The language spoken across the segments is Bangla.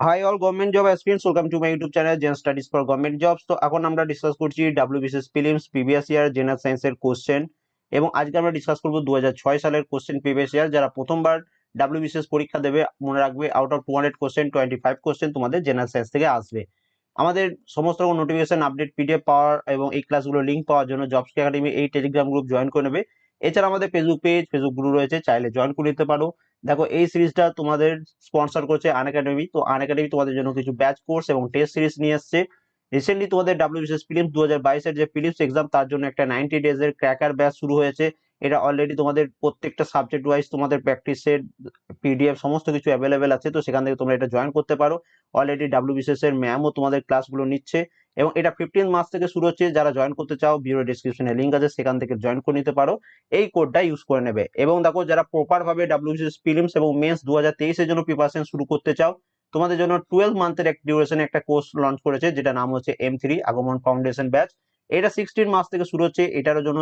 Hi all government job aspirants welcome to my YouTube channel Zen studies for government jobs তো এখন আমরা ডিসকাস করছি WBCS prelims previous year general সায়েন্সের কোশ্চেন এবং আজকে আমরা ডিসকাস করব দু হাজার ছয় সালের কোশ্চেন প্রিভিয়াস ইয়ার যারা প্রথমবার ডাব্লিউবিসিএস পরীক্ষা দেবে, মনে রাখবে out of two hundred question twenty five question তোমাদের জেনারেল সায়েন্স থেকে আসবে। আমাদের সমস্ত রকম নোটিফিকেশন আপডেট পিডিএফ পাওয়ার এবং এই ক্লাসগুলো লিঙ্ক পাওয়ার জন্য জবস একাডেমি এই টেলিগ্রাম গ্রুপ জয়েন করে নেবে। এছাড়া আমাদের ফেসবুক পেজ ফেসবুক গ্রুপ রয়েছে, চাইলে জয়েন করে নিতে পারো। দেখো, এই সিরিজটা তোমাদের স্পন্সর করছে আন একাডেমি তো আন একাডেমি তোমাদের জন্য কিছু ব্যাচ কোর্স এবং টেস্ট সিরিজ নিয়ে এসছে। রিসেন্টলি তোমাদের ডাব্লিউবিসিএস ফিলিমস দু হাজার বাইশের যে ফিলিমস এক্সাম তার জন্য একটা নাইনটি ডেজ এর ক্র্যাকার ব্যাচ শুরু হয়েছে। এটা অলরেডি তোমাদের প্রত্যেকটা সাবজেক্ট ওয়াইজ তোমাদের প্র্যাকটিসের পিডিএফ সমস্ত কিছু অ্যাভেলেবেল আছে, তো সেখান থেকে তোমরা এটা জয়েন করতে পারো। অলরেডি ডাব্লিউবিসিএস এর ম্যামও তোমাদের ক্লাসগুলো নিচ্ছে। এবং এটা ফিফটিন মাস থেকে শুরু হচ্ছে। যারা জয়েন করতে চাও ভিডিও ডিসক্রিপশনে লিঙ্ক আছে, সেখান থেকে জয়েন করে নিতে পারো। এই কোডটা ইউজ করে নেবে। এবং দেখো, যারা প্রপার ভাবে ডাব্লিউবিসিএস ফিলিমস এবং মেন্স দু হাজার তেইশের জন্য প্রিপারেশন শুরু করতে চাও, তোমাদের জন্য টুয়েলভ মান্থের এক ডিউরেশনে একটা কোর্স লঞ্চ করেছে যেটা নাম হচ্ছে M three Agaman foundation batch এটা সিক্সটিন মাস থেকে শুরু হচ্ছে এটার জন্য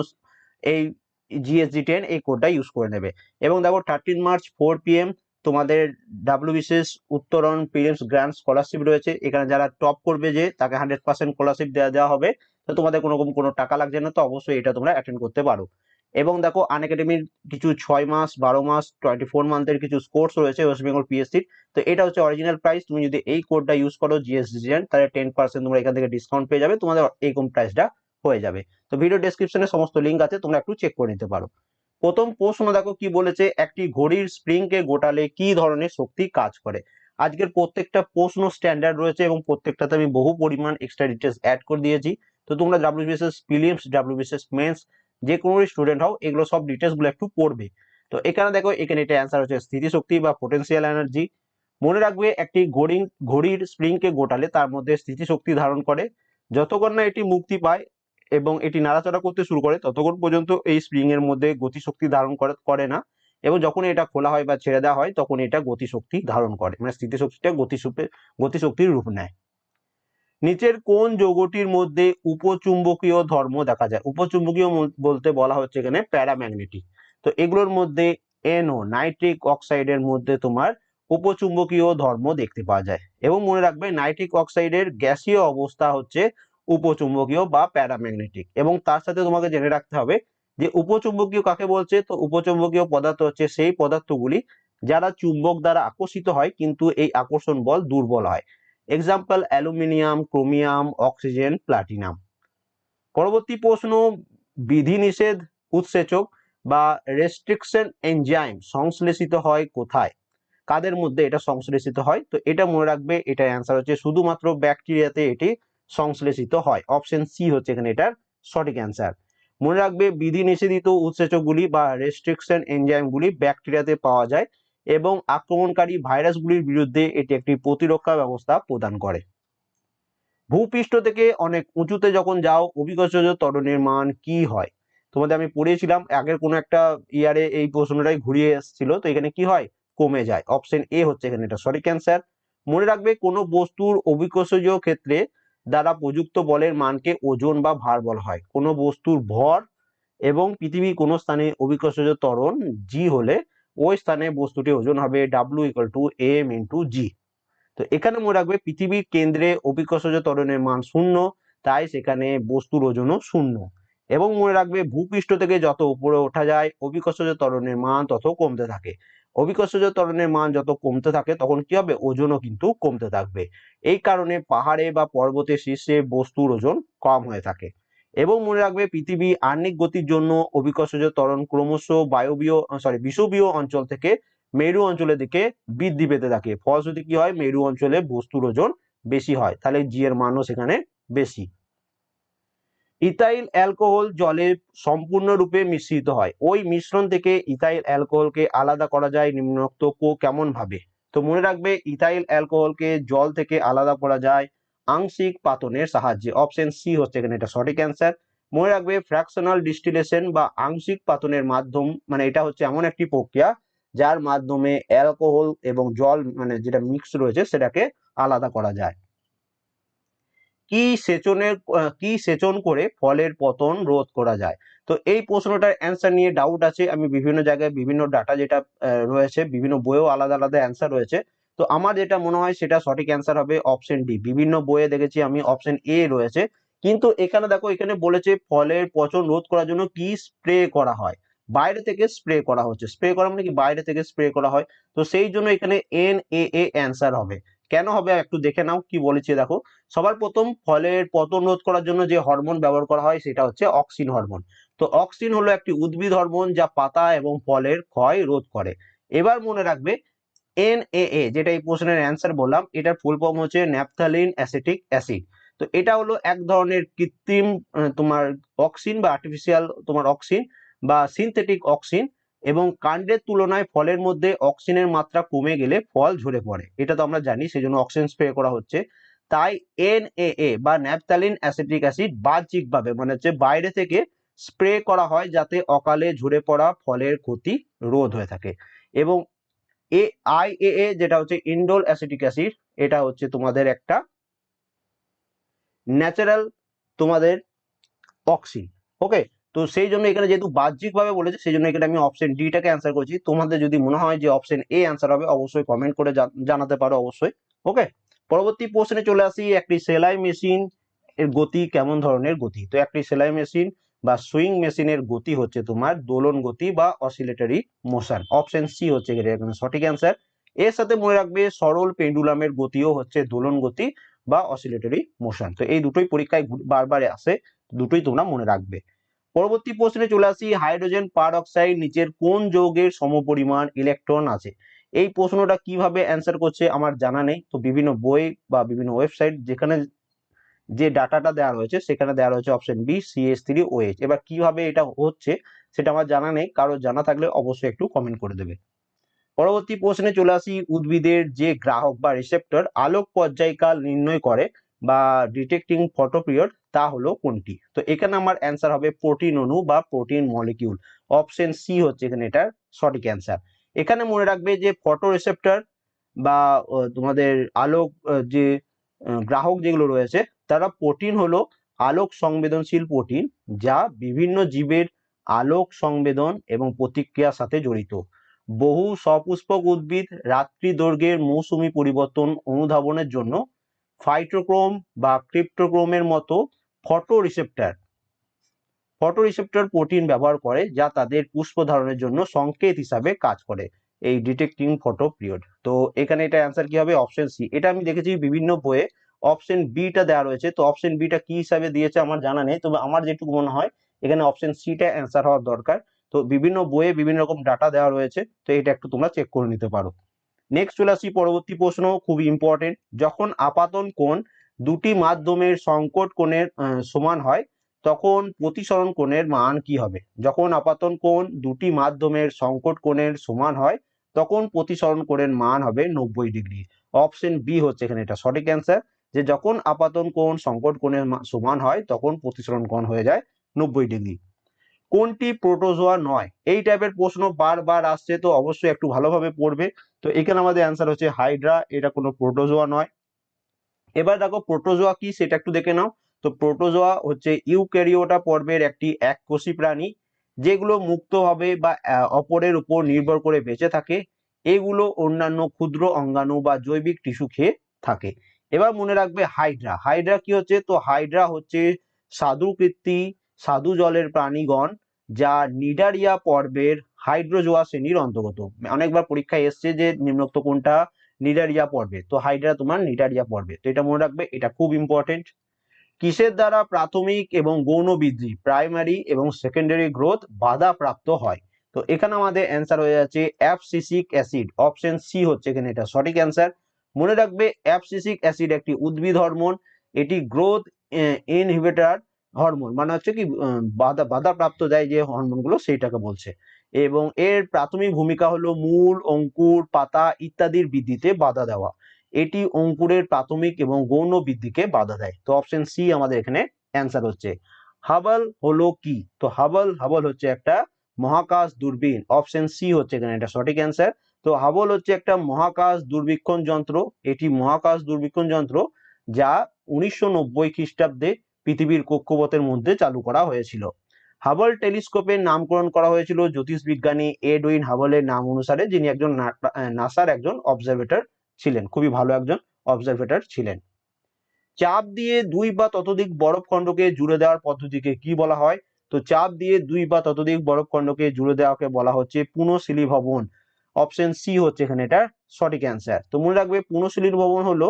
এই জিএসজি টেন এই কোডটা ইউজ করে নেবে। এবং দেখো থার্টিন মার্চ ফোর পিএম তোমাদের WBCS Uttaran prelims grand scholarship রয়েছে, এখানে যারা টপ করবে যে, তাকে হান্ড্রেড পার্সেন্ট স্কলারশিপ দেওয়া দেওয়া হবে, তো তোমাদের কোনো রকম কোনো টাকা লাগছে না, তো অবশ্যই এটা তোমরা অ্যাটেন্ড করতে পারো। এবং দেখো আন একাডেমির কিছু ছয় মাস, বারো মাস টোয়েন্টি ফোর মান্থের কিছু কোর্স রয়েছে ওয়েস্ট বেঙ্গল পিএসসির তো এটা হচ্ছে অরিজিনাল প্রাইস তুমি যদি এই কোডটা ইউজ করো জিএসডিএন তাহলে টেন পার্সেন্ট তোমরা এখান থেকে ডিসকাউন্ট পেয়ে যাবে, তোমাদের এরকম প্রাইসটা হয়ে যাবে। তো ভিডিও ডেসক্রিপশনে সমস্ত লিঙ্ক আছে, তোমরা একটু চেক করে নিতে পারো। প্রথম প্রশ্ন দেখো কি বলেছে, একটি ঘড়ির স্প্রিংকে গোটালে কি ধরনের শক্তি কাজ করে? আজকের প্রত্যেকটা প্রশ্ন স্ট্যান্ডার্ড রয়েছে এবং প্রত্যেকটাতে আমি বহু পরিমাণ এক্সট্রা ডিটেলস অ্যাড করে দিয়েছি। তো তোমরা ফিলিমস ডাব্লিউবিএসএস মেন্স যে কোনো স্টুডেন্ট হও, এগুলো সব ডিটেলসগুলো একটু পড়বে। তো এখানে দেখো, এখানে এটা অ্যান্সার হচ্ছে স্থিতিশক্তি বা পোটেন্সিয়াল এনার্জি মনে রাখবে, একটি ঘড়ি ঘড়ির স্প্রিংকে গোটালে তার মধ্যে স্থিতিশক্তি ধারণ করে। যতক্ষণ না এটি মুক্তি পায় এবং এটি নাড়াচাড়া করতে শুরু করে, ততক্ষণ পর্যন্ত এই স্প্রিং এর মধ্যে গতিশক্তি ধারণ করে না। এবং যখন এটা খোলা হয় বা ছেড়ে দেওয়া হয়, তখন এটা গতিশক্তি ধারণ করে। মানে স্থিতিশক্তিটা গতিশক্তি, গতিশক্তির রূপ নেয়। নিচের কোন যৌগটির মধ্যে উপচুম্বকীয় ধর্ম দেখা যায়। উপচুম্বকীয় বলতে বলা হচ্ছে এখানে প্যারাম্যাগনেটিক। তো এগুলোর মধ্যে এনও নাইট্রিক অক্সাইডের মধ্যে তোমার উপচুম্বকীয় ধর্ম দেখতে পাওয়া যায়। এবং মনে রাখবে নাইট্রিক অক্সাইডের গ্যাসীয় অবস্থা হচ্ছে উপচুম্বকীয় বা প্যারাম্যাগনেটিক। এবং তার সাথে তোমাকে জেনে রাখতে হবে যে উপচুম্বকীয় কাকে বলছে? তো উপচুম্বকীয় পদার্থ হচ্ছে সেই পদার্থগুলি যারা চুম্বক দ্বারা আকর্ষিত হয়, কিন্তু এই আকর্ষণ বল দুর্বল হয়। Example aluminium chromium oxygen platinum পরবর্তী প্রশ্ন, বিধিনিষেধ, উৎসেচক বা রেস্ট্রিকশন এনজাইম সংশ্লেষিত হয় কোথায়? কাদের মধ্যে এটা সংশ্লেষিত হয়? তো এটা মনে রাখবে এটা অ্যান্সার হচ্ছে শুধুমাত্র ব্যাকটেরিয়াতে এটি সংশ্লেষিত হয়। অপশন সি হচ্ছে এখানে এটার সঠিক অ্যান্সার মনে রাখবে বিধি নিষেধিত উৎসেচকগুলি বা রেস্ট্রিকশন এনজাইমগুলি ব্যাকটেরিয়াতে পাওয়া যায় এবং আক্রমণকারী ভাইরাসগুলির বিরুদ্ধে এটি একটি প্রতিরক্ষা ব্যবস্থা প্রদান করে। ভূপৃষ্ঠ থেকে অনেক উঁচুতে যখন যাও, অভিকর্ষজ ত্বরণের মান কি হয়? তোমাদের আমি পড়িয়েছিলাম, আগের কোনো একটা ইয়ারে এই প্রশ্নটাই ঘুরিয়ে এসেছিল, তো এখানে কি হয়? কমে যায়। অপশন এ হচ্ছে এখানে এটা সঠিক অ্যান্সার মনে রাখবে, কোনো বস্তুর অভিকর্ষজ ক্ষেত্রে দ্বারা প্রযুক্ত বলের মানকে ওজন বা ভার বলা হয়। কোনো বস্তুর ভর এবং পৃথিবীর কোনো স্থানে অভিকর্ষজ ত্বরণ জি হলে ওই স্থানে বস্তুটি ওজন হবে W equal to M into G তো এখানে মনে রাখবে পৃথিবীর কেন্দ্রে অভিকর্ষজ ত্বরণের মান শূন্য, তাই সেখানে বস্তুর ওজনও শূন্য। এবং মনে রাখবে ভূপৃষ্ঠ থেকে যত উপরে ওঠা যায় অভিকর্ষজ ত্বরণের মান তত কমতে থাকে। অভিকর্ষজ ত্বরণের মান যত কমতে থাকে, তখন কি হবে? ওজনও কিন্তু কমতে থাকবে। এই কারণে পাহাড়ে বা পর্বতের শীর্ষে বস্তুর ওজন কম হয়ে থাকে। এবং মনে রাখবে, পৃথিবী আর্নিক গতির জন্য অভিকর্ষজ ত্বরণ ক্রমশ বায়বীয় সরি বিষুবীয় অঞ্চল থেকে মেরু অঞ্চলের দিকে বৃদ্ধি পেতে থাকে। ফলশ্রুতি কি হয়? মেরু অঞ্চলে বস্তুর ওজন বেশি হয়। তাহলে জি এর মানও সেখানে বেশি। ইথাইল অ্যালকোহল জলে সম্পূর্ণরূপে মিশ্রিত হয়। ওই মিশ্রণ থেকে ইথাইল অ্যালকোহলকে আলাদা করা যায় নিম্নোক্ত কো কেমন ভাবে তো মনে রাখবে, ইথাইল অ্যালকোহলকে জল থেকে আলাদা করা যায় আংশিক পাতনের সাহায্যে। অপশন সি হচ্ছে এখানে এটা সঠিক অ্যান্সার। মনে রাখবে, ফ্র্যাকশনাল ডিস্টিলেশন বা আংশিক পাতনের মাধ্যম মানে এটা হচ্ছে এমন একটি প্রক্রিয়া যার মাধ্যমে অ্যালকোহল এবং জল মানে যেটা মিক্স রয়েছে সেটাকে আলাদা করা যায়। কি সেচনের কি সেচন করে ফলের পতন রোধ করা যায়? তো এই প্রশ্নটার অ্যান্সার নিয়ে ডাউট আছে। আমি বিভিন্ন জায়গায় বিভিন্ন ডাটা যেটা রয়েছে, বিভিন্ন বইয়েও আলাদা আলাদা অ্যান্সার রয়েছে। তো আমার যেটা মনে হয় সেটা সঠিক অ্যান্সার হবে অপশন ডি বিভিন্ন বইয়ে দেখেছি আমি অপশন এ রয়েছে। কিন্তু এখানে দেখো, এখানে বলেছে ফলের পচন রোধ করার জন্য কি স্প্রে করা হয়? বাইরে থেকে স্প্রে করা হচ্ছে। স্প্রে করা মানে কি? বাইরে থেকে স্প্রে করা হয়। তো সেই জন্য এখানে এন এ এ অ্যান্সার হবে। কেন হবে একটু দেখে নাও কি বলেছে দেখো। সবার প্রথম ফলের পতন রোধ করার জন্য যে হরমোন ব্যবহার করা হয় সেটা হচ্ছে অক্সিন হরমোন তো অক্সিন হলো একটি উদ্ভিদ হরমোন যা পাতা এবং ফলের ক্ষয় রোধ করে। এবার মনে রাখবে এন এ এ যেটা এই প্রশ্নের অ্যান্সার বললাম, এটার ফুল ফর্ম হচ্ছে ন্যাপথালিন অ্যাসিটিক অ্যাসিড তো এটা হলো এক ধরনের কৃত্রিম তোমার অক্সিন বা আর্টিফিশিয়াল তোমার অক্সিন বা সিনথেটিক অক্সিন এবং কাণ্ডের তুলনায় ফলের মধ্যে অক্সিজেনের মাত্রা কমে গেলে ফল ঝরে পড়ে। এটা তো আমরা জানি সেই জন্য অক্সিজেন স্প্রে করা হচ্ছে। তাই এন এ এ বা ন্যাপথালিন অ্যাসিটিক অ্যাসিড বাহ্যিকভাবে মানে হচ্ছে বাইরে থেকে স্প্রে করা হয় যাতে অকালে ঝরে পড়া ফলের ক্ষতি রোধ হয়ে থাকে। এবং এ আই এ যেটা হচ্ছে ইন্ডোল অ্যাসিটিক অ্যাসিড, এটা হচ্ছে তোমাদের একটা ন্যাচারাল তোমাদের অক্সিন ওকে? তো সেই জন্য এখানে যেহেতু বাহ্যিকভাবে বলেছে, সেই জন্য এখানে আমি অপশন ডিটাকে অ্যান্সার করছি। তোমাদের যদি মনে হয় যে অপশন এ অ্যান্সার হবে, অবশ্যই কমেন্ট করে জানাতে পারো অবশ্যই ওকে পরবর্তী প্রশ্নে চলে আসি, একটি সেলাই মেশিন এর গতি কেমন ধরনের গতি? তো একটি সেলাই মেশিন বা সুইং মেশিনের গতি হচ্ছে তোমার দোলন গতি বা অসিলেটারি মোশন অপশন সি হচ্ছে এখানে সঠিক অ্যান্সার এর সাথে মনে রাখবে, সরল পেন্ডুলামের গতিও হচ্ছে দোলন গতি বা অসিলেটারি মোশন তো এই দুটোই পরীক্ষায় বারবার আসে, দুটোই তোমরা মনে রাখবে। পরবর্তী প্রশ্নে চলে আসি, হাইড্রোজেন পারঅক্সাইড নিচের কোন যৌগের সমপরিমাণ ইলেকট্রন আছে? এই প্রশ্নটা কীভাবে অ্যান্সার করছে আমার জানা নেই। তো বিভিন্ন বই বা বিভিন্ন ওয়েবসাইট যেখানে যে ডাটাটা দেওয়া রয়েছে, সেখানে দেওয়া রয়েছে option B CS three OH এবার কীভাবে এটা হচ্ছে সেটা আমার জানা নেই। কারও জানা থাকলে অবশ্যই একটু কমেন্ট করে দেবে। পরবর্তী প্রশ্নে চলে আসি, উদ্ভিদের যে গ্রাহক বা রিসেপ্টর আলোক পর্যায়কাল নির্ণয় করে। বা ডিটেক্টিং ফটোপিরিয়ড তা হলো কোনটি? তো এখানে আমার অ্যান্সার হবে প্রোটিন অণু বা প্রোটিন মলিকিউল অপশন সি হচ্ছে এখানে এটার সঠিক অ্যান্সার এখানে মনে রাখবে যে ফটো রিসেপ্টর বা তোমাদের আলোক যে গ্রাহক যেগুলো রয়েছে, তারা প্রোটিন হলো আলোক সংবেদনশীল প্রোটিন যা বিভিন্ন জীবের আলোক সংবেদন এবং প্রতিক্রিয়ার সাথে জড়িত। বহু সপুষ্পক উদ্ভিদ রাত্রি দৈর্ঘ্যের মৌসুমী পরিবর্তন অনুধাবনের জন্য ফাইটোক্রোম বা ক্রিপ্টোক্রোমের মতো photoreceptor photoreceptor protein ব্যবহার করে যা তাদের পুষ্প ধারণের জন্য সংকেত হিসাবে কাজ করে এই ডিটেক্টিং ফটো পিরিয়ড তো এখানে এটা অ্যান্সার কি হবে? অপশন সি এটা আমি দেখেছি বিভিন্ন বইয়ে অপশন বিটা দেওয়া রয়েছে। তো অপশন বিটা কি হিসাবে দিয়েছে আমার জানা নেই। তবে আমার যেটুকু মনে হয় এখানে অপশন সিটা অ্যান্সার হওয়ার দরকার। তো বিভিন্ন বইয়ে বিভিন্ন রকম ডাটা দেওয়া রয়েছে। তো এটা একটু তোমরা চেক করে নিতে পারো। নেক্সট চলে আসি, পরবর্তী প্রশ্ন খুব ইম্পর্টেন্ট যখন আপাতন কোণ দুটি মাধ্যমের সংকট কোণের সমান হয়, তখন প্রতিসরণ কোণের মান কি হবে? যখন আপাতন কোণ দুটি মাধ্যমের সংকট কোণের সমান হয়, তখন প্রতিসরণ কোণের মান হবে নব্বই ডিগ্রি। অপশন বি হচ্ছে এখানে এটা সঠিক অ্যান্সার যে যখন আপাতন কোণ সংকট কোণের সমান হয়, তখন প্রতিসরণ কোণ হয়ে যায় নব্বই ডিগ্রি। কোনটি প্রোটোজোয়া নয়? এই টাইপের প্রশ্ন বারবার আসছে, তো অবশ্যই একটু ভালোভাবে পড়বে। তো এখানে আমাদের অ্যান্সার হচ্ছে হাইড্রা এটা কোনো প্রোটোজোয়া নয়। এবার দেখো প্রোটোজোয়া কি সেটা একটু দেখে নাও। তো প্রোটোজোয়া হচ্ছে ইউক্যারিওটা পর্বের একটি এককোষী প্রাণী, যেগুলো মুক্তভাবে বা অপরের উপর নির্ভর করে বেঁচে থাকে। এগুলো অন্যান্য ক্ষুদ্র অঙ্গাণু বা জৈবিক টিস্যু খেয়ে থাকে। এবার মনে রাখবে হাইড্রা হাইড্রা কি হচ্ছে? তো হাইড্রা হচ্ছে স্বাদুকৃত্তি স্বাদু জলের প্রাণীগণ, যা নিডারিয়া পর্বের হাইড্রোজোয়া শ্রেণির অন্তর্গত। অনেকবার পরীক্ষায় এসছে যে নিম্নোক্ত কোনটা নিডারিয়া পর্বে। তো হাইড্রা তোমার নিডারিয়া পর্বে। তো এটা মনে রাখবে, এটা খুব ইম্পর্টেন্ট কিসের দ্বারা প্রাথমিক এবং গৌণ বৃদ্ধি প্রাইমারি এবং সেকেন্ডারি গ্রোথ বাধা প্রাপ্ত হয়? তো এখানে আমাদের অ্যান্সার হয়ে যাচ্ছে অ্যাপসিসিক অ্যাসিড অপশন সি হচ্ছে এখানে এটা সঠিক অ্যান্সার মনে রাখবে অ্যাপসিসিক অ্যাসিড একটি উদ্ভিদ হরমোন। এটি গ্রোথ ইনহিবিটার হরমোন। মানে হচ্ছে কি বাধা, বাধাপ্রাপ্ত দেয় যে হরমোনগুলো সেইটাকে বলছে। এবং এর প্রাথমিক ভূমিকা হলো মূল, অঙ্কুর, পাতা ইত্যাদির বৃদ্ধিতে বাধা দেওয়া। এটি অঙ্কুরের প্রাথমিক এবং গৌণ বৃদ্ধিকে বাধা দেয়। তো অপশন সি আমাদের এখানে অ্যান্সার হচ্ছে। হাবল হলো কি? তো হাবল হাবল হচ্ছে একটা মহাকাশ দূরবীন। অপশন সি হচ্ছে এখানে এটা সঠিক অ্যান্সার তো হাবল হচ্ছে একটা মহাকাশ দূরবীক্ষণ যন্ত্র। এটি মহাকাশ দূরবীক্ষণ যন্ত্র যা উনিশশো নব্বই খ্রিস্টাব্দে পৃথিবীর কক্ষপথের মধ্যে চালু করা হয়েছিল। হাবল টেলিস্কোপের নামকরণ করা হয়েছিল জ্যোতিষবিজ্ঞানী এডউইন হাবলের নাম অনুসারে, যিনি একজন নাসার একজন অবজারভেটর ছিলেন, খুবই ভালো একজন অবজারভেটর ছিলেন। চাপ দিয়ে দুই বা ততোধিক বরফখণ্ডকে জুড়ে দেওয়ার পদ্ধতিকে কি বলা হয়? তো চাপ দিয়ে দুই বা ততোধিক বরফখণ্ডকে জুড়ে দেওয়াকে বলা হচ্ছে পুনঃশিলি ভবন অপশন সি হচ্ছে এখানে এটা সঠিক অ্যান্সার তো মনে রাখবে পুনঃশিলির ভবন হলো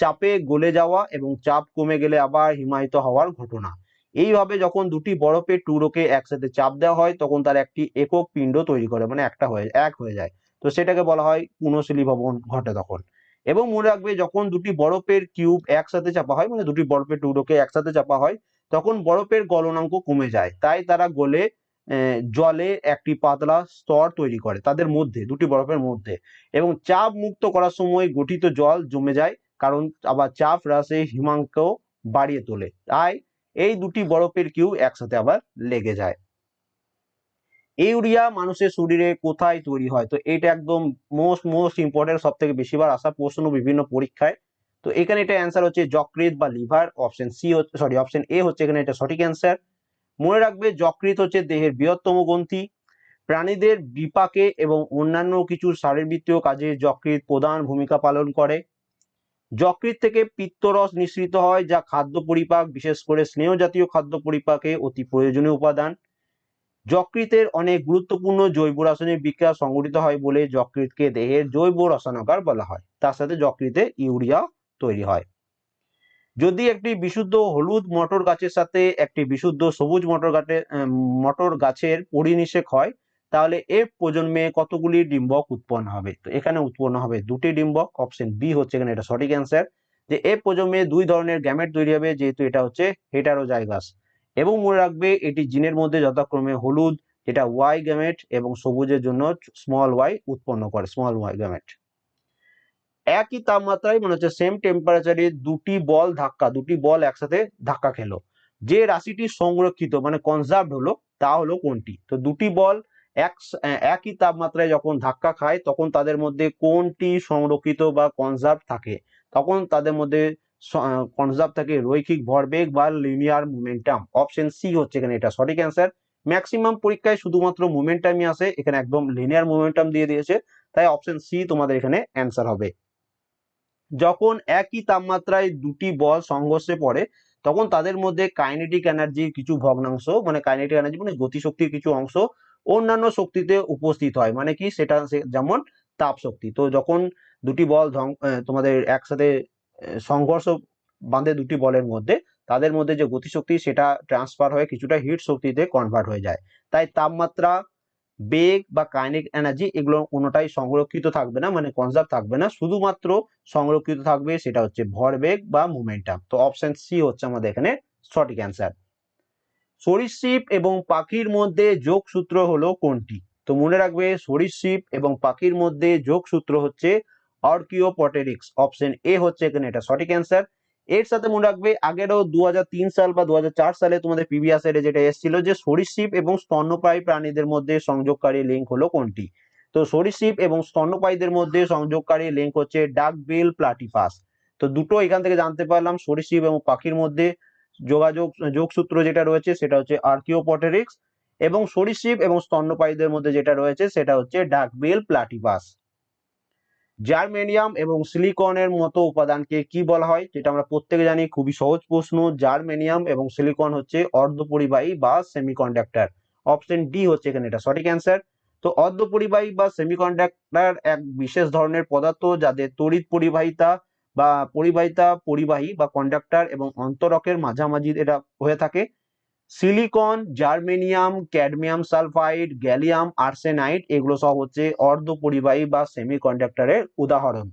চাপে গলে যাওয়া এবং চাপ কমে গেলে আবার হিমায়িত হওয়ার ঘটনা। এইভাবে যখন দুটি বরফের টুকরোকে একসাথে চাপ দেওয়া হয়, তখন তার একটি একক পিণ্ড তৈরি করে মানে একটা হয়ে, এক হয়ে যায়। তো সেটাকে বলা হয় পুনঃশিলি ভবন ঘটে তখন। এবং মনে রাখবে, যখন দুটি বরফের কিউব একসাথে চাপা হয় মানে দুটি বরফের টুকরোকে একসাথে চাপা হয়, তখন বরফের গলনাঙ্ক কমে যায়। তাই তারা গলে জলে একটি পাতলা স্তর তৈরি করে, তাদের মধ্যে, দুটি বরফের মধ্যে। এবং চাপ মুক্ত করার সময় গঠিত জল জমে যায় কারণ আবার চাপ হ্রাসে হিমাঙ্ক বাড়িয়ে তোলে। তাই এই দুটি বরফের কিউ একসাথে আবার লেগে যায়। ইউরিয়া মানুষের শরীরে কোথায় তৈরি হয়? তো এটা একদম মোস্ট মোস্ট ইম্পর্টেন্ট সব থেকে বেশিবার আসা প্রশ্ন বিভিন্ন পরীক্ষায়। তো এখানে এটা অ্যান্সার হচ্ছে যকৃত বা লিভার অপশন সি হচ্ছে সরি অপশন এ হচ্ছে এখানে এটা সঠিক অ্যান্সার মনে রাখবে যকৃত হচ্ছে দেহের বৃহত্তম গ্রন্থি। প্রাণীদের বিপাকে এবং অন্যান্য কিছু শারীরবৃত্তীয় কাজে যকৃত প্রধান ভূমিকা পালন করে। যকৃত থেকে পিত্তরস নিঃসৃত হয়, যা খাদ্য পরিপাক, বিশেষ করে স্নেহ জাতীয় খাদ্য পরিপাকে অতি প্রয়োজনীয় উপাদান। যকৃতের অনেক গুরুত্বপূর্ণ জৈব রাসায়নিক বিক্রিয়া সংঘটিত হয় বলে যকৃতকে দেহের জৈব রসায়নাগার বলা হয়। তার সাথে যকৃতে ইউরিয়া তৈরি হয়। যদি একটি বিশুদ্ধ হলুদ মটর গাছের সাথে একটি বিশুদ্ধ সবুজ মটর গাছের মটর গাছের পরিনিষেক হয় তাহলে এফ প্রজন্মে কতগুলি ডিম্বক উৎপন্ন হবে? তো এখানে উৎপন্ন হবে দুটি ডিম্বক অপশন বি হচ্ছে এখানে এটা সঠিক অ্যান্সার যে এ প্রজন্মে দুই ধরনের গ্যামেট তৈরি হবে, যেহেতু এটা হচ্ছে হেটারোজাইগাস এবং মনে রাখবে এটি জিনের মধ্যে যথাক্রমে হলুদ, যেটা ওয়াই গ্যামেট এবং সবুজের জন্য স্মল ওয়াই উৎপন্ন করে স্মল ওয়াই গ্যামেট একই তাপমাত্রায় মনে হচ্ছে সেম টেম্পারেচারে দুটি বল ধাক্কা, দুটি বল একসাথে ধাক্কা খেলো। যে রাশিটি সংরক্ষিত মানে কনজার্ভড হলো, তা হলো কোনটি? তো দুটি বল এক, একই তাপমাত্রায় যখন ধাক্কা খায়, তখন তাদের মধ্যে কোনটি সংরক্ষিত বা কনজার্ভ থাকে? তখন তাদের মধ্যে কনজার্ভ থাকে রৈখিক ভরবেগ বা লিনিয়ার মোমেন্টাম অপশন সি হচ্ছে এখানে এটা। সঠিক অ্যান্সার ম্যাক্সিমাম পরীক্ষায় শুধুমাত্র মোমেন্টামই আসে, এখানে একদম লিনিয়ার মোমেন্টাম দিয়ে দিয়েছে। তাই অপশন সি তোমাদের এখানে অ্যান্সার হবে। যখন একই তাপমাত্রায় দুটি বল সংঘর্ষে পড়ে, তখন তাদের মধ্যে কাইনেটিক এনার্জির কিছু ভগ্নাংশ মানে কাইনেটিক এনার্জি মানে গতিশক্তির কিছু অংশ অন্যান্য শক্তিতে উপস্থিত হয়। মানে কি? সেটা যেমন তাপ শক্তি। তো যখন দুটি বল তোমাদের একসাথে সংঘর্ষ বাঁধে দুটি বলের মধ্যে, তাদের মধ্যে যে গতিশক্তি, সেটা ট্রান্সফার হয়ে কিছুটা হিট শক্তিতে কনভার্ট হয়ে যায়। তাই তাপমাত্রা, বেগ বা কাইনেক এনার্জি এগুলো কোনোটাই সংরক্ষিত থাকবে না মানে কনজার্ভ থাকবে না। শুধুমাত্র সংরক্ষিত থাকবে সেটা হচ্ছে ভরবেগ বা মোমেন্টাম তো অপশন সি হচ্ছে আমাদের এখানে সঠিক অ্যান্সার সরীসৃপ এবং পাখির মধ্যে যোগসূত্র হলো কোনটি? তো মনে রাখবে, সরীসৃপ এবং পাখির মধ্যে যোগসূত্র হচ্ছে অর্কিওপটেরিক্স। অপশন এ হচ্ছে এখানে এটা সঠিক অ্যান্সার। এর সাথে মনে রাখবে, আগেরও দু হাজার তিন সাল বা দু হাজার চার সালে তোমাদের পিবিএস এর যেটা এসেছিল যে সরীসৃপ এবং স্তন্যপায়ী প্রাণীদের মধ্যে সংযোগকারী লিঙ্ক হলো কোনটি? তো সরীসৃপ এবং স্তন্যপায়ীদের মধ্যে সংযোগকারী লিঙ্ক হচ্ছে ডাকবিল প্লাটিপাস তো দুটো এখান থেকে জানতে পারলাম, সরীসৃপ এবং পাখির মধ্যে। যোগাযোগ, যোগসূত্র যেটা রয়েছে সেটা হচ্ছে আর্কিওপটেরিক্স এবং সরীসৃপ এবং স্তন্যপায়ীদের মধ্যে যেটা রয়েছে সেটা হচ্ছে ডাকবিল প্লাটিপাস জার্মেনিয়াম এবং সিলিকনের মতো উপাদানকে কি বলা হয়? যেটা আমরা প্রত্যেকে জানি, খুবই সহজ প্রশ্ন। জার্মেনিয়াম এবং সিলিকন হচ্ছে অর্ধপরিবাহী বা সেমিকন্ডাক্টর। অপশন ডি হচ্ছে এখানে এটা সঠিক অ্যান্সার। তো অর্ধপরিবাহী বা সেমিকন্ডাক্টর এক বিশেষ ধরনের পদার্থ যাদের তড়িৎ পরিবাহিতা বা পরিবাহিতা, পরিবাহী বা কন্ডাক্টর এবং অন্তরকের মাঝামাঝি এটা হয়ে থাকে। Silicon germanium cadmium sulphide gallium arsenide এগুলো সব হচ্ছে অর্ধ পরিবাহী বা সেমিকন্ডাক্টরের উদাহরণ।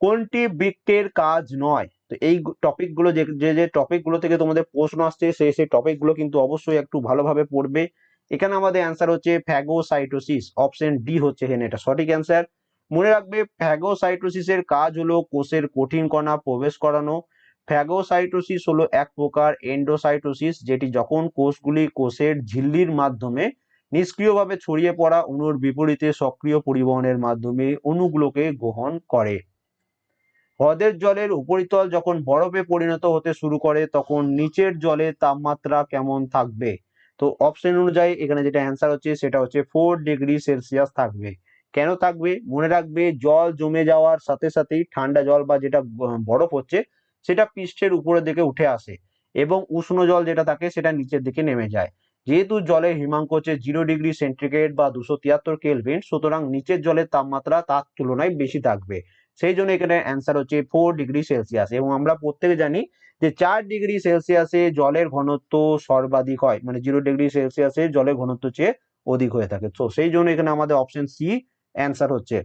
কোনটি বৃক্ষের কাজ নয়? তো এই টপিকগুলো যে যে টপিকগুলো থেকে তোমাদের প্রশ্ন আসছে সেই সেই টপিকগুলো কিন্তু অবশ্যই একটু ভালোভাবে পড়বে। এখানে আমাদের অ্যান্সার হচ্ছে ফ্যাগোসাইটোসিস অপশন ডি হচ্ছে এখানে এটা। সঠিক অ্যান্সার মনে রাখবে ফ্যাগোসাইটোসিসের কাজ হলো কোষের কঠিন কণা প্রবেশ করানো। ফ্যাগোসাইটোসিস হলো এক প্রকার এন্ডোসাইটোসিস যেটি যখন কোষগুলি কোষের ঝিল্লির মাধ্যমে নিষ্ক্রিয়ভাবে ছড়িয়ে পড়া, অণুর বিপরীতে সক্রিয় পরিবহনের মাধ্যমে অণুগুলোকে গ্রহণ করে। হ্রদের জলের উপরিতল যখন বরফে পরিণত হতে শুরু করে, তখন নিচের জলের তাপমাত্রা কেমন থাকবে? তো অপশন অনুযায়ী এখানে যেটা অ্যান্সার হচ্ছে, সেটা হচ্ছে ফোর ডিগ্রি সেলসিয়াস থাকবে। কেন থাকবে? মনে রাখবে জল জমে যাওয়ার সাথে সাথেই ঠান্ডা জল বা যেটা বরফ হচ্ছে, সেটা পৃষ্ঠের উপরের দিকে উঠে আসে এবং উষ্ণ জল যেটা থাকে সেটা নিচের দিকে নেমে যায়। যেহেতু জলের হিমাঙ্ক হচ্ছে জিরো ডিগ্রি সেন্টিগ্রেড বা দুশো তিয়াত্তর কেলভিন সুতরাং নিচের জলের তাপমাত্রা তার তুলনায় বেশি থাকবে। সেই জন্য এখানে অ্যান্সার হচ্ছে ফোর ডিগ্রি সেলসিয়াস এবং আমরা প্রত্যেকে জানি যে চার ডিগ্রি সেলসিয়াসে জলের ঘনত্ব সর্বাধিক হয় মানে জিরো ডিগ্রি সেলসিয়াসে জলের ঘনত্ব চেয়ে অধিক হয়ে থাকে। তো সেই জন্য এখানে আমাদের অপশন সি অ্যান্সার হচ্ছে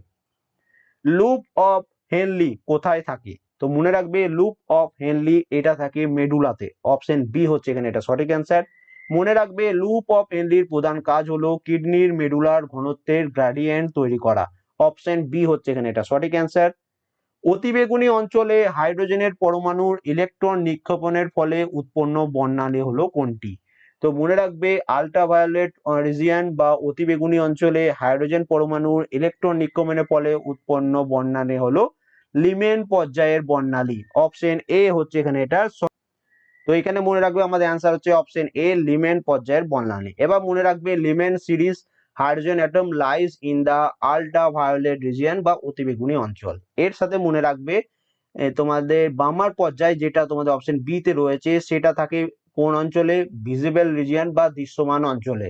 লুপ অফ হেনলি কোথায় থাকে? তো মনে রাখবে লুপ অফ হেনলি এটা থাকে মেডুলাতে অপশন বি হচ্ছে এখানে এটা সঠিক অ্যান্সার মনে রাখবে লুপ অফ হেনলির প্রধান কাজ হলো কিডনির মেডুলার ঘনত্বের গ্রাডিয়েন্ট তৈরি করা অপশন বি হচ্ছে এখানে এটা সঠিক অ্যান্সার অতিবেগুনি অঞ্চলে হাইড্রোজেনের পরমাণুর ইলেকট্রন নিক্ষেপণের ফলে উৎপন্ন বর্ণালী হলো কোনটি? তো মনে রাখবে আল্ট্রাভায়োলেট রিজিয়ান বা অতিবেগুনি অঞ্চলে হাইড্রোজেন পরমাণুর ইলেকট্রন নিক্ষেপণের ফলে উৎপন্ন বর্ণালী হলো লিমেন পর্যায়ের বর্ণালী অপশন এ হচ্ছে এখানে এটা। তো এখানে মনে রাখবে আমাদের অ্যান্সার হচ্ছে অপশন এ লিমেন পর্যায়ের বর্ণালী এবার মনে রাখবে Lyman series hydrogen atom lies in the ultraviolet region বা অতিবেগুনি অঞ্চল। এর সাথে মনে রাখবে তোমাদের বামার পর্যায় যেটা তোমাদের অপশন বি তে রয়েছে, সেটা থাকে কোন অঞ্চলে ভিজিবল রিজিয়ন বা দৃশ্যমান অঞ্চলে।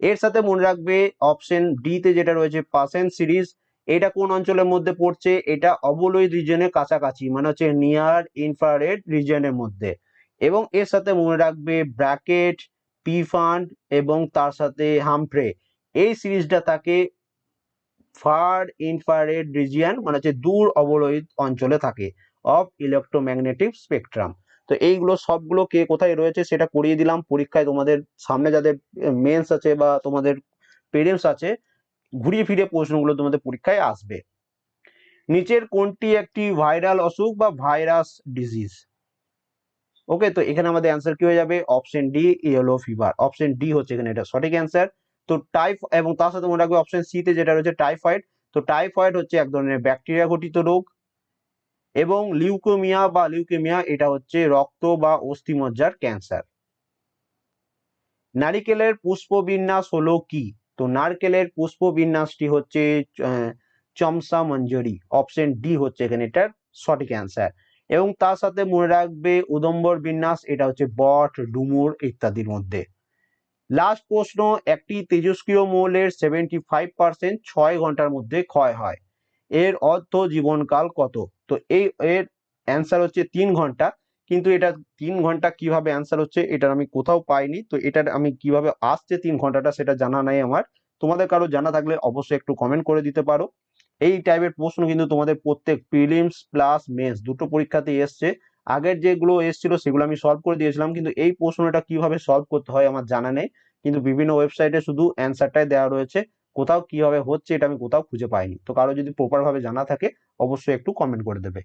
এর সাথে মনে রাখবে অপশন ডি তে যেটা রয়েছে পাসেন সিরিজ এটা কোন অঞ্চলের মধ্যে পড়ছে? এটা অবলয় রিজনের কাছাকাছি মানে হচ্ছে নিয়ার ইনফ্রারেড রিজনের মধ্যে। এবং এর সাথে মনে রাখবে ব্র্যাকেট পি ফান্ড এবং তার সাথে হামফ্রে এই সিরিজটা থাকে ফার ইনফ্রারেড রিজিয়ান মানে হচ্ছে দূর অবলোহিত অঞ্চলে থাকে অফ ইলেকট্রোম্যাগনেটিক স্পেকট্রাম তো এইগুলো সবগুলো কে কোথায় রয়েছে সেটা করিয়ে দিলাম। পরীক্ষায় তোমাদের সামনে যাদের মেন্স আছে বা তোমাদের পেরেন্টস আছে, ঘুরিয়ে ফিরে প্রশ্নগুলো তোমাদের পরীক্ষায় আসবে। নিচের কোনটি একটি ভাইরাল অসুখ বা ভাইরাস ডিজিজ ওকে তো এখানে আমাদের অ্যান্সার কি হয়ে যাবে? Option D yellow fever option D হচ্ছে এখানে এটা সঠিক অ্যান্সার তো টাইপ এবং তার সাথে মনে রাখবে অপশন সি তে যেটা রয়েছে টাইফয়েড তো টাইফয়েড হচ্ছে এক ধরনের ব্যাকটেরিয়া ঘটিত রোগ। এবং লিউকোমিয়া বা লিউকেমিয়া এটা হচ্ছে রক্ত বা অস্থিমজ্জার ক্যান্সার নারিকেলের পুষ্পবিন্যাস হলো কি? তো নারকেলের পুষ্পবিন্যাসটি হচ্ছে চমসা মঞ্জরি অপশন ডি হচ্ছে এখানে এটার সঠিক অ্যান্সার এবং তার সাথে মনে রাখবে উদম্বর বিন্যাস, এটা হচ্ছে বট, ডুমুর ইত্যাদির মধ্যে। লাস্ট প্রশ্ন, একটি তেজস্ক্রিয় মৌলের সেভেন্টি ফাইভ পার্সেন্ট ছয় ঘণ্টার মধ্যে ক্ষয় হয়। এর অর্থ জীবনকাল কত? তো এই, এর অ্যান্সার হচ্ছে তিন ঘণ্টা। কিন্তু এটা তিন ঘণ্টা কীভাবে অ্যান্সার হচ্ছে, এটার আমি কোথাও পাইনি। তো এটার আমি কীভাবে আসছে তিন ঘন্টাটা সেটা জানা নাই আমার। তোমাদের কারও জানা থাকলে অবশ্যই একটু কমেন্ট করে দিতে পারো। এই টাইপের প্রশ্ন কিন্তু তোমাদের প্রত্যেক প্রিলিমস প্লাস মেন্স দুটো পরীক্ষাতেই এসছে। আগের যেগুলো এসেছিল সেগুলো আমি সলভ করে দিয়েছিলাম, কিন্তু এই প্রশ্নটা কীভাবে সলভ করতে হয় আমার জানা নেই। কিন্তু বিভিন্ন ওয়েবসাইটে শুধু অ্যান্সারটাই দেওয়া রয়েছে। কোথাও কীভাবে হচ্ছে এটা আমি কোথাও খুঁজে পাইনি। তো কারও যদি প্রপার ভাবে জানা থাকে, অবশ্যই একটু কমেন্ট করে দেবে।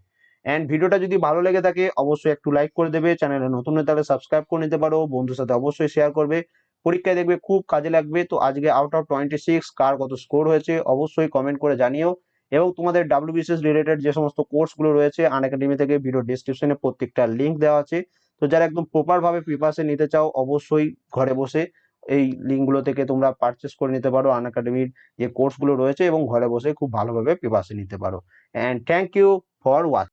এন্ড ভিডিওটা যদি ভালো লেগে থাকে, অবশ্যই একটু লাইক করে দেবে। চ্যানেলে নতুন হয়ে তাহলে সাবস্ক্রাইব করে নিতে পারো। বন্ধুর সাথে অবশ্যই শেয়ার করবে। পরীক্ষায় দেখবে খুব কাজে লাগবে। তো আজকে আউট অফ টোয়েন্টি সিক্স কার কত স্কোর হয়েছে, অবশ্যই কমেন্ট করে জানিও। এবং তোমাদের ডাব্লিউবিসিএস রিলেটেড যে সমস্ত কোর্সগুলো রয়েছে আন একাডেমি থেকে ভিডিও ডিসক্রিপশনে প্রত্যেকটা লিঙ্ক দেওয়া আছে। তো যারা একদম প্রপার ভাবে প্রিপারেশন নিতে চাও, অবশ্যই ঘরে বসে এই লিঙ্কগুলো থেকে তোমরা পারচেস করে নিতে পারো আন একাডেমির যে কোর্সগুলো রয়েছে এবং ঘরে বসে খুব ভালোভাবে প্রিপারেশন নিতে পারো। And thank you for watch